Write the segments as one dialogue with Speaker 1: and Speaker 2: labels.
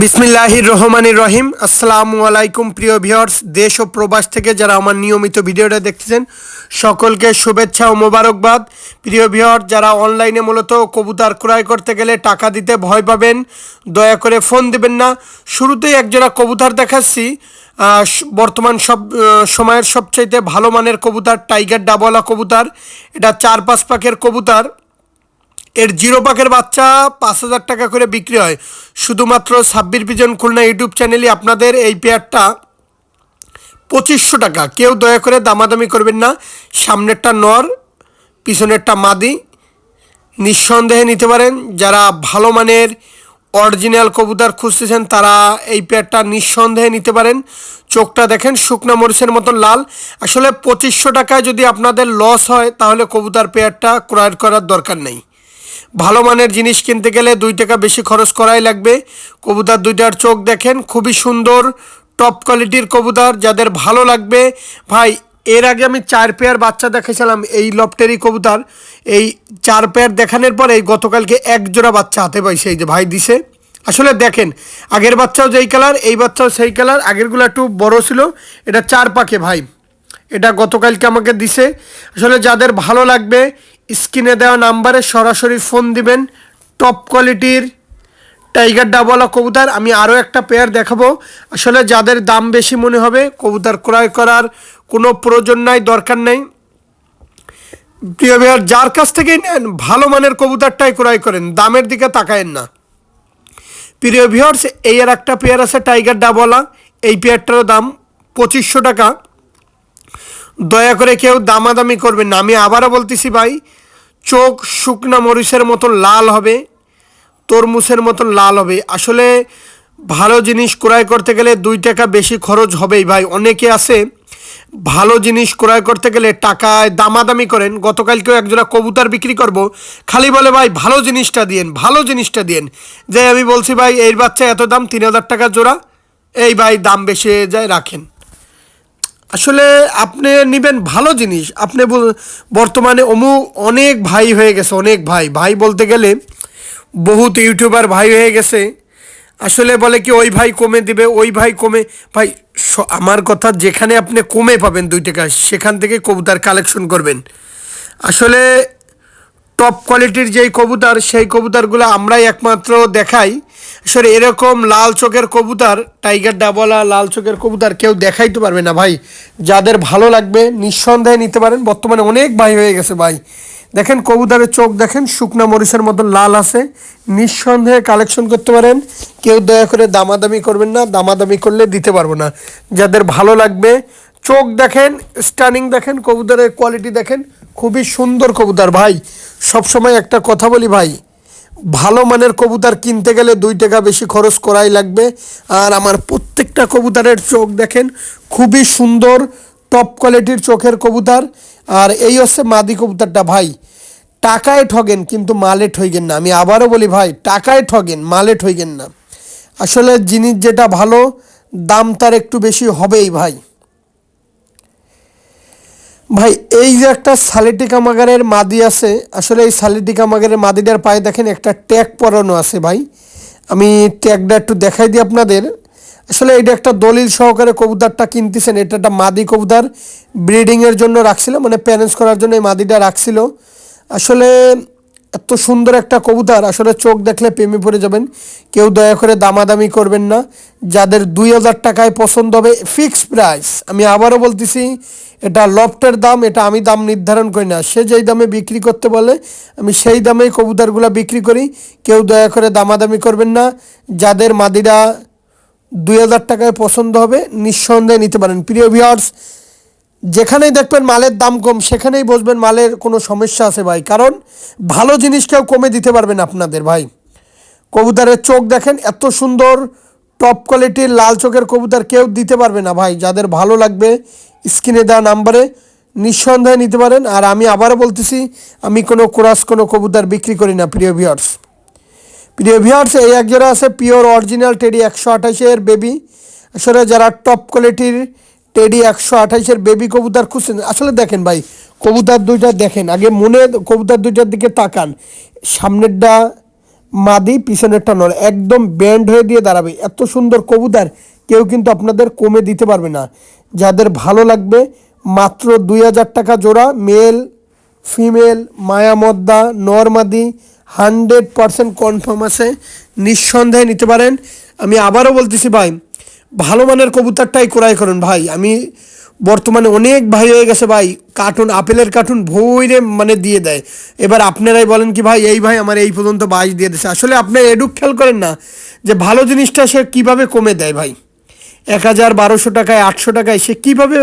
Speaker 1: বিসমিল্লাহির রহমানির রহিম। আসসালামু আলাইকুম প্রিয় ভিউয়ার্স, দেশ ও প্রবাস থেকে যারা আমার নিয়মিত ভিডিওটা দেখতেছেন, সকলকে শুভেচ্ছা ও মোবারকবাদ। প্রিয় ভিউয়ার্স, যারা অনলাইনে মূলত কবুতর ক্রয় করতে গেলে টাকা দিতে ভয় পাবেন, দয়া করে ফোন দেবেন না। শুরুতেই একজোড়া কবুতর দেখাচ্ছি। বর্তমান সব সময়ের সবচাইতে ভালো মানের কবুতর, টাইগার ডাবলা কবুতর। এটা চার পাঁচ পাখের কবুতর। এর জিরো পাকের বাচ্চা পাঁচ হাজার টাকা করে বিক্রি হয়। শুধুমাত্র সাব্বির পিজন খুলনা ইউটিউব চ্যানেলে আপনাদের এই পেয়ারটা পঁচিশশো টাকা। কেউ দয়া করে দামাদামি করবেন না। সামনেরটা নর, পিছনেরটা মাদি। নিঃসন্দেহে নিতে পারেন। যারা ভালো মানের অরিজিনাল কবুতর খুঁজতেছেন, তারা এই পেয়ারটা নিঃসন্দেহে নিতে পারেন। চোখটা দেখেন, শুকনা মরিচের মতন লাল। আসলে পঁচিশশো টাকায় যদি আপনাদের লস হয়, তাহলে কবুতর পেয়ারটা ক্রয় করার দরকার নেই। ভালো মানের জিনিস কিনতে গেলে দুই টাকা বেশি খরচ করাই লাগবে। কবুতর দুইটার চোখ দেখেন, খুবই সুন্দর টপ কোয়ালিটির কবুতর, যাদের ভালো লাগবে। ভাই, এর আগে আমি চার পেয়ার বাচ্চা দেখেছিলাম এই লফটেরই কবুতার। এই চার পেয়ার দেখানোর পরে এই গতকালকে এক জোড়া বাচ্চা হাতে পাইছে, এই যে ভাই দিছে। আসলে দেখেন, আগের বাচ্চাও যেই কালার এই বাচ্চাও সেই কালার আগেরগুলো একটু বড় ছিল। এটা চার পাকে ভাই। এটা গতকালকে আমাকে দিছে। আসলে যাদের ভালো লাগবে স্ক্রিনে দেওয়া নাম্বারে সরাসরি ফোন দিবেন। টপ কোয়ালিটির টাইগার ডাবলা কবুতর। আমি আরও একটা পেয়ার দেখাবো। আসলে যাদের দাম বেশি মনে হবে, কবুতর ক্রয় করার কোনো প্রয়োজন নাই, দরকার নেই। প্রিয় যার কাছ থেকেই নেন, ভালো মানের কবুতরটাই ক্রয় করেন, দামের দিকে তাকায়েন না। প্রিয় ভিউয়ার্স এই আর একটা পেয়ার আছে টাইগার ডাবলা এই পেয়ারটারও দাম পঁচিশশো টাকা। দয়া করে কেউ দামাদামি করবেন না। আমি আবারও বলতেছি ভাই চোখ শুকনা মরিচের মতন লাল হবে, তরমুজের মতন লাল হবে। আসলে ভালো জিনিস ক্রয় করতে গেলে দুই টাকা বেশি খরচ হবেই ভাই। অনেকে আছে, ভালো জিনিস ক্রয় করতে গেলে টাকায় দামাদামি করেন। গতকালকেও একজোড়া কবুতর বিক্রি করব। খালি বলে, ভাই, ভালো জিনিসটা দিয়েন, ভালো জিনিসটা দিয়েন। যে আমি বলছি, ভাই এর বাচ্চা এত দাম, তিন হাজার টাকা জোড়া। এই ভাই, দাম বেশি যায়, রাখেন। আসলে আপনি নেবেন ভালো জিনিস। আপনি বর্তমানে অমু অনেক ভাই হয়ে গেছে, অনেক ভাই। ভাই বলতে গেলে বহুত ইউটিউবার ভাই হয়ে গেছে। আসলে বলে কি, ওই ভাই কমে দিবে, ওই ভাই কমে, ভাই আমার কথা যেখানে আপনি কমে পাবেন দুই টাকা, সেখান থেকে কবুতার কালেকশন করবেন। আসলে টপ কোয়ালিটির যেই কবুতর, সেই কবুতরগুলো আমরাই একমাত্র দেখাই। আসলে এরকম লাল চোখের কবুতর টাইগার ডাবলা লাল চোখের কবুতর কেউ দেখাইতে পারবে না ভাই। যাদের ভালো লাগবে নিঃসন্দেহে নিতে পারেন। বর্তমানে অনেক ভাই হয়ে গেছে ভাই। দেখেন কবুতরের চোখ দেখেন, শুকনা মরিচের মতন লাল আছে। নিঃসন্দেহে কালেকশন করতে পারেন। কেউ দয়া করে দামাদামি করবেন না, দামাদামি করলে দিতে পারব না। যাদের ভালো লাগবে, চোখ দেখেন স্টানিং দেখেন, কবুতরের কোয়ালিটি দেখেন খুবই সুন্দর কবুতর ভাই। সবসময় একটা কথা বলি ভাই, ভালো মানের কবুতর কিনতে গেলে দুই টাকা বেশি খরচ করাই লাগবে। আর আমার প্রত্যেকটা কবুতরের চোখ দেখেন, খুবই সুন্দর টপ কোয়ালিটির চোখের কবুতর। আর এই হচ্ছে মাদি কবুতরটা ভাই। টাকায় ঠগেন, কিন্তু মালে ঠইগেন না। আমি আবারও বলি ভাই, টাকায় ঠগেন, মালে ঠইগেন না। আসলে জিনিস যেটা ভালো, দাম তার একটু বেশি হবেই ভাই। ভাই, এই যে একটা সালিটিকা মাগারের মাদি আছে, আসলে এই সালিটিকা মাগারের মাদিটার পায়ে দেখেন একটা ট্যাগ পরানো আছে ভাই। আমি ট্যাগটা একটু দেখাই দিই আপনাদের। আসলে এটা একটা দলিল সহকারে কবুতারটা কিনতেছেন, এটা একটা মাদি কবুতার ব্রিডিংয়ের জন্য রাখছিল মানে প্যারেন্টস করার জন্য এই মাদিটা রাখছিল। আসলে এত সুন্দর একটা কবুতর, আসলে চোখ দেখলে প্রেমে পড়ে যাবেন। কেউ দয়া করে দামাদামি করবেন না। যাদের দুই হাজার টাকায় পছন্দ হবে ফিক্স প্রাইস আমি আবারও বলতেছি, এটা লফটের দাম, এটা আমি দাম নির্ধারণ করি না। সে যেই দামে বিক্রি করতে বলে, আমি সেই দামেই কবুতরগুলো বিক্রি করি। কেউ দয়া করে দামাদামি করবেন না। যাদের মাদিরা দুই হাজার টাকায় পছন্দ হবে, নিঃসন্দেহে নিতে পারেন। প্রিয় ভিউয়ার্স যেখানেই দেখবেন মালের দাম কম, সেখানেই বসবেন মালের কোনো সমস্যা আছে ভাই। কারণ ভালো জিনিস কেউ কমে দিতে পারবেন আপনাদের ভাই। কবুতরের চোখ দেখেন, এত সুন্দর টপ কোয়ালিটির লাল চোখের কবুতর কেউ দিতে পারবে না ভাই। যাদের ভালো লাগবে, স্ক্রিনে দেওয়া নাম্বারে নিঃসন্দেহে নিতে পারেন। আর আমি আবারও বলতেছি, আমি কোনো কোরাস কোনো কবুতর বিক্রি করি না, প্রিয় ভিউয়ার্স প্রিয় ভিউয়ার্স এই এক জোড়া আছে পিওর অরিজিনাল টেডি একশো আঠাশের বেবি আসলে যারা টপ কোয়ালিটির টেডি একশো আঠাশের বেবি কবুতর খুঁজছেন। আসলে দেখেন ভাই, কবুতর দুইটা দেখেন। আগে মনে কবুতর দুইটার দিকে তাকান। সামনেরটা মাদি, পিছনেরটা নর। একদম ব্যান্ড হয়ে দিয়ে দাঁড়াবে। এত সুন্দর কবুতর, কেউ কিন্তু আপনাদের কমে দিতে পারবে না। যাদের ভালো লাগবে, মাত্র দুই হাজার টাকা জোড়া মেল ফিমেল মায়ামদ্দা নরমাদি হান্ড্রেড পারসেন্ট কনফার্ম আছে। নিঃসন্দেহে নিতে পারেন। আমি আবারও বলতেছি ভাই ভালো মানের কবুতরটাই ক্রয় করুন ভাই। আমি বর্তমানে অনেক ভাই হয়ে গেছে ভাই কার্টুন আপেলের কার্টুন ভইরে মানে দিয়ে দেয়। এবার আপনারাই বলেন কি ভাই, এই ভাই আমার এই পর্যন্ত বাইশ দিয়ে দিচ্ছে আসলে আপনি এডুক খেয়াল করেন না যে ভালো জিনিসটা সে কীভাবে কমে দেয় ভাই। এক হাজার বারোশো টাকায়, আটশো টাকায় সে কীভাবে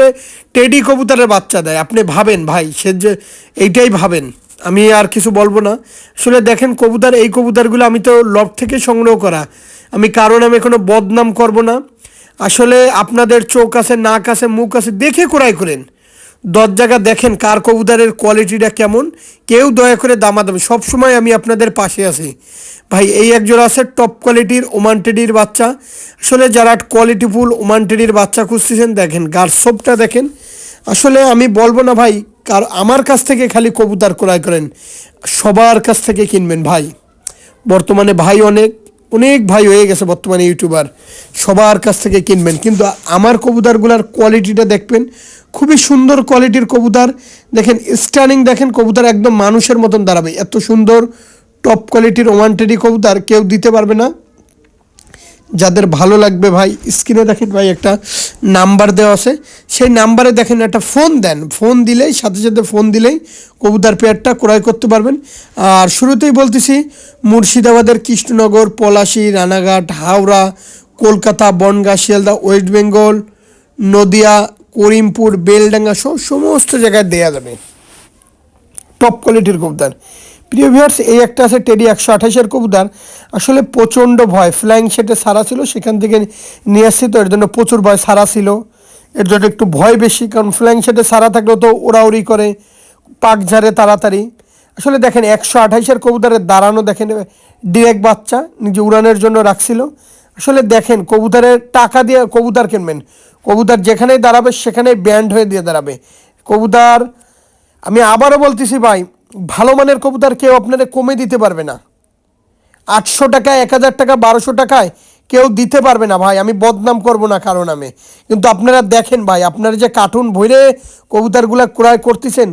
Speaker 1: টেডি কবুতরের বাচ্চা দেয়? আপনি ভাবেন ভাই, সে যে এইটাই ভাবেন। আমি আর কিছু বলব না। আসলে দেখেন কবুতর, এই কবুতরগুলো আমি তো লব থেকে সংগ্রহ করা। আমি কারণ আমি কোনো বদনাম করব না। আসলে আপনাদের চোখ আছে, নাক আছে, মুখ আছে, দেখে ক্রয় করেন। দশ জায়গা দেখেন কার কবুদারের কোয়ালিটিটা কেমন। কেউ দয়া করে দামাদামি। সবসময় আমি আপনাদের পাশে আছি। ভাই, এই একজোড়া আছে টপ কোয়ালিটির ওমান টেডির বাচ্চা। আসলে যারা কোয়ালিটিফুল ওমান টেডির বাচ্চা খুঁজতেছেন, দেখেন গার্সপটা দেখেন। আসলে আমি বলব না ভাই, কার আমার কাছ থেকে খালি কবুতর ক্রয় করেন। সবার কাছ থেকে কিনবেন ভাই। বর্তমানে ভাই অনেক অনেক ভাই হয়ে গেছে বর্তমানে ইউটিউবার, সবার কাছ থেকে কিনবেন। কিন্তু আমার কবুতারগুলার কোয়ালিটিটা দেখবেন, খুবই সুন্দর কোয়ালিটির কবুতার। দেখেন স্টার্নিং দেখেন, কবুতার একদম মানুষের মতন দাঁড়াবে। এত সুন্দর টপ কোয়ালিটির ওয়ান্টেডি কবুতার কেউ দিতে পারবে না। যাদের ভালো লাগবে ভাই স্ক্রিনে দেখেন ভাই একটা নাম্বার দেওয়া আছে। সেই নাম্বারে দেখেন একটা ফোন দেন। ফোন দিলেই, সাথে সাথে ফোন দিলেই কবুতর পেয়ারটা ক্রয় করতে পারবেন। আর শুরুতেই বলতেছি, মুর্শিদাবাদের কৃষ্ণনগর, পলাশি, রানাঘাট, হাওড়া, কলকাতা, বনগাঁ, শিয়ালদা, ওয়েস্ট বেঙ্গল, নদিয়া, করিমপুর, বেলডাঙ্গা সহ সমস্ত জায়গায় দেয়া যাবে। টপ কোয়ালিটির কবুতর। প্রিয় ভিউয়ার্স, এই একটা আছে টেডি একশো আঠাশের কবুতর। আসলে প্রচণ্ড ভয়। ফ্লাইং সেটে সারা ছিল, সেখান থেকে নিয়ে আসছি তো, এর জন্য প্রচুর ভয় সারা ছিল। এর জন্য একটু ভয় বেশি, কারণ ফ্লাইং সেটে সারা থাকলেও তো ওড়াউড়ি করে, পাক ঝাড়ে তাড়াতাড়ি। আসলে দেখেন, একশো আঠাইশের কবুতরের দাঁড়ানো, দেখেন, ডিরেক্ট বাচ্চা, নিজে উড়ানের জন্য রাখছিল। আসলে দেখেন, কবুতরের টাকা দিয়ে কবুতর কিনবেন। কবুতর যেখানেই দাঁড়াবে, সেখানেই ব্যান্ড হয়ে দিয়ে দাঁড়াবে। কবুতর, আমি আবারও বলতেছি ভাই ভালো মানের কবুতর কেউ আপনারা কমে দিতে পারবে না। আটশো টাকায়, এক হাজার টাকা, বারোশো টাকায় কেউ দিতে পারবে না ভাই। আমি বদনাম করব না কারও নামে। কিন্তু আপনারা দেখেন ভাই, আপনারা যে কার্টুন ভরে কবুতরগুলো ক্রয় করতেছেন,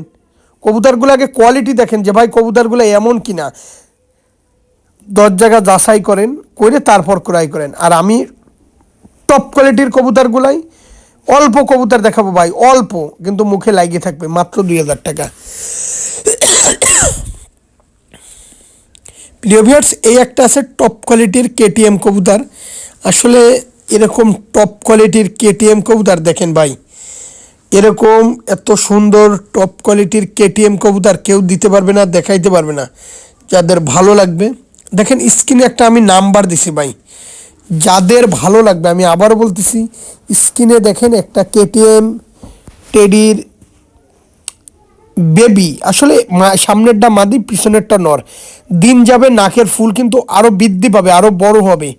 Speaker 1: কবুতরগুলোকে কোয়ালিটি দেখেন যে ভাই কবুতরগুলো এমন কি না দশ জায়গা যাচাই করেন, করে তারপর ক্রয় করেন। আর আমি টপ কোয়ালিটির কবুতরগুলাই অল্প কবুতর দেখাবো ভাই, অল্প। কিন্তু মুখে লাগিয়ে থাকবে, মাত্র দুই হাজার টাকা। প্রিয় ভিউয়ার্স, এই একটা আছে টপ কোয়ালিটির কেটিএম কবুতর। আসলে এরকম টপ কোয়ালিটির কেটিএম কবুতর দেখেন ভাই। এরকম এত সুন্দর টপ কোয়ালিটির কেটিএম কবুতর কেউ দিতে পারবে না, দেখাইতে পারবে না। যাদের ভালো লাগবে, দেখেন স্ক্রিনে একটা আমি নাম্বার দিছি ভাই। যাদের ভালো লাগবে, আমি আবারও বলতেছি, স্ক্রিনে দেখেন একটা কেটিএম টেডির বেবি, আসলে সামনেরটা মাদি, পিছনেরটা নর। দিন যাবে, নাকের ফুল কিন্তু আরও বৃদ্ধি পাবে আরও বড় হবে।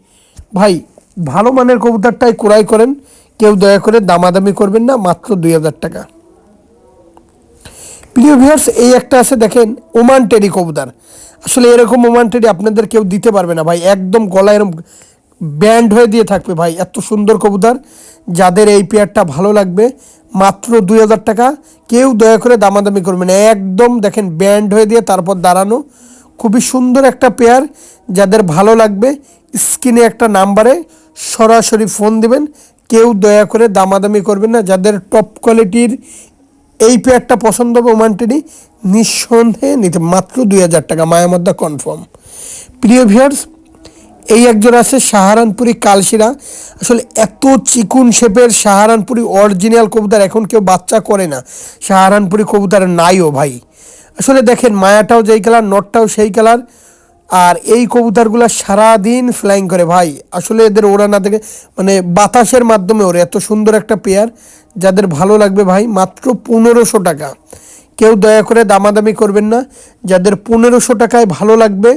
Speaker 1: ভাই, ভালো মানের কবুতরটাই ক্রয় করেন, কেউ দয়া করে দামাদামি করবেন না, মাত্র দুই হাজার টাকা। প্রিয় ভিউয়ার্স এই একটা আছে, দেখেন, ওমান টেরি কবুতর। আসলে এরকম ওমান টেরি আপনাদের কেউ দিতে পারবে না, ভাই, একদম গলায় এরকম ব্যান্ড হয়ে দিয়ে থাকবে ভাই, এত সুন্দর কবুতর। যাদের এই পেয়ারটা ভালো লাগবে, মাত্র দুই হাজার টাকা। কেউ দয়া করে দামাদামি করবে না। একদম দেখেন, ব্যান্ড হয়ে দিয়ে তারপর দাঁড়ানো। খুবই সুন্দর একটা পেয়ার। যাদের ভালো লাগবে, স্ক্রিনে একটা নাম্বারে সরাসরি ফোন দিবেন। কেউ দয়া করে দামাদামি করবেন না। যাদের টপ কোয়ালিটির এই পেয়ারটা পছন্দ হবে ওমানটেডি নিঃসন্দেহে নিতে মাত্র দুই হাজার টাকা। মায়ামদ্দা কনফার্ম। প্রিয় ভিউয়ার্স এই একজন আছে সাহারানপুরি কালশিরা। আসলে এত চিকুন শেপের সাহারানপুরি অরিজিনাল কবুতর এখন কেউ বাচ্চা করে না। সাহারানপুরি কবুতর নাইও ভাই। আসলে দেখেন, মায়াটাও যেই কালার নটটাও সেই কালার আর এই কবুতরগুলো সারাদিন ফ্লাইং করে ভাই। আসলে এদের ওরা না থেকে মানে বাতাসের মাধ্যমে ওরে এত সুন্দর একটা পেয়ার যাদের ভালো লাগবে ভাই, মাত্র পনেরোশো টাকা। কেউ দয়া করে দামাদামি করবেন না। যাদের পনেরোশো টাকায় ভালো লাগবে,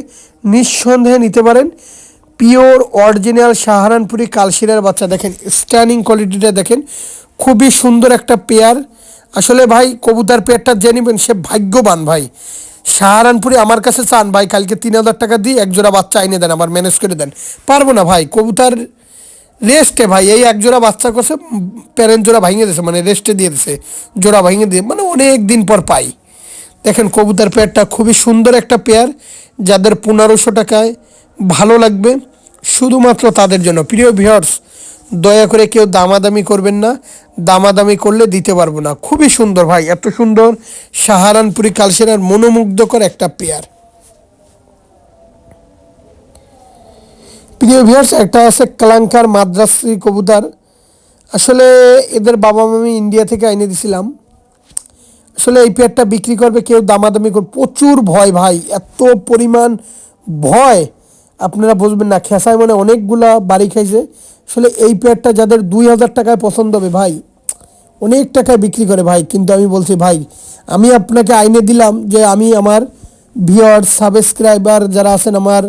Speaker 1: নিঃসন্দেহে নিতে পারেন। পিওর অরিজিনাল সাহারানপুরি কালশিরার বাচ্চা। দেখেন স্ট্যানিং কোয়ালিটিটা দেখেন, খুবই সুন্দর একটা পেয়ার আসলে ভাই, কবুতার পেয়ারটা যে নেবেন, সে ভাগ্যবান ভাই। সাহারানপুরে আমার কাছে চান, ভাই, কালকে তিন হাজার টাকা দিয়ে এক জোড়া বাচ্চা এনে দেন আমার ম্যানেজ করে দেন। পারব না ভাই, কবুতার রেস্টে ভাই, এই এক জোড়া বাচ্চা করছে প্যারেন্ট জোড়া ভাঙিয়ে দিয়েছে মানে রেস্টে দিয়ে দিছে জোড়া ভাঙিয়ে দিয়ে মানে অনেক দিন পর পাই। দেখেন, কবুতার পেয়ারটা খুবই সুন্দর একটা পেয়ার যাদের পনেরোশো টাকায় ভালো লাগবে শুধুমাত্র তাদের জন্য। প্রিয় ভিউয়ার্স দয়া করে কেউ দামাদামি করবেন না। দামাদামি করলে দিতে পারব না। খুবই সুন্দর ভাই, এত সুন্দর সাহারানপুরি কালসেরার মনোমুগ্ধকর একটা পেয়ার প্রিয় ভিউয়ার্স একটা আছে কালাঙ্কার মাদ্রাসি কবুতর। আসলে এদের বাবা মামি ইন্ডিয়া থেকে এনে দিছিলাম। আসলে এই পেয়ারটা বিক্রি করবে, কেউ দামাদামি করবে। প্রচুর ভয় ভাই, এত পরিমাণ ভয়। আপনারা বুঝবেন না, খেসায় মানে অনেকগুলা বাড়ি খাইছে। আসলে এই পেয়ারটা যাদের দুই হাজার টাকায় পছন্দ হবে, ভাই, অনেক টাকায় বিক্রি করে, ভাই, কিন্তু আমি বলছি, ভাই, আমি আপনাকে আইনে দিলাম যে আমি আমার ভিওর সাবস্ক্রাইবার যারা আছেন, আমার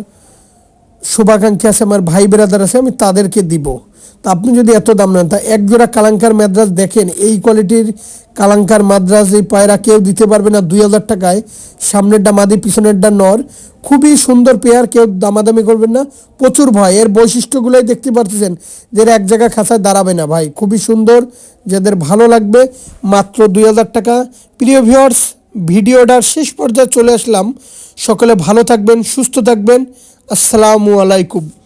Speaker 1: শুভাকাঙ্ক্ষী আছে, আমার ভাই বেরাদার আছে, আমি তাদেরকে দিব। তা আপনি যদি এত দাম নেন, তা এক জোড়া কালাঙ্কার মাদ্রাস দেখেন, এই কোয়ালিটির কালাঙ্কার মাদ্রাস এই পায়রা কেউ দিতে পারবে না দুই হাজার টাকায়। সামনেরটা মাদি পিছনেরটা নর। খুবই সুন্দর পেয়ার, কেউ দামাদামি করবেন না। প্রচুর ভয় এর বৈশিষ্ট্যগুলোই দেখতে পারতেছেন, যে এক জায়গায় খাঁচায় দাঁড়াবে না ভাই। খুবই সুন্দর, যাদের ভালো লাগবে, মাত্র দুই হাজার টাকা। প্রিয় ভিউয়ার্স ভিডিওটার শেষ পর্যায়ে চলে আসলাম। সকলে ভালো থাকবেন, সুস্থ থাকবেন। আসসালামু আলাইকুম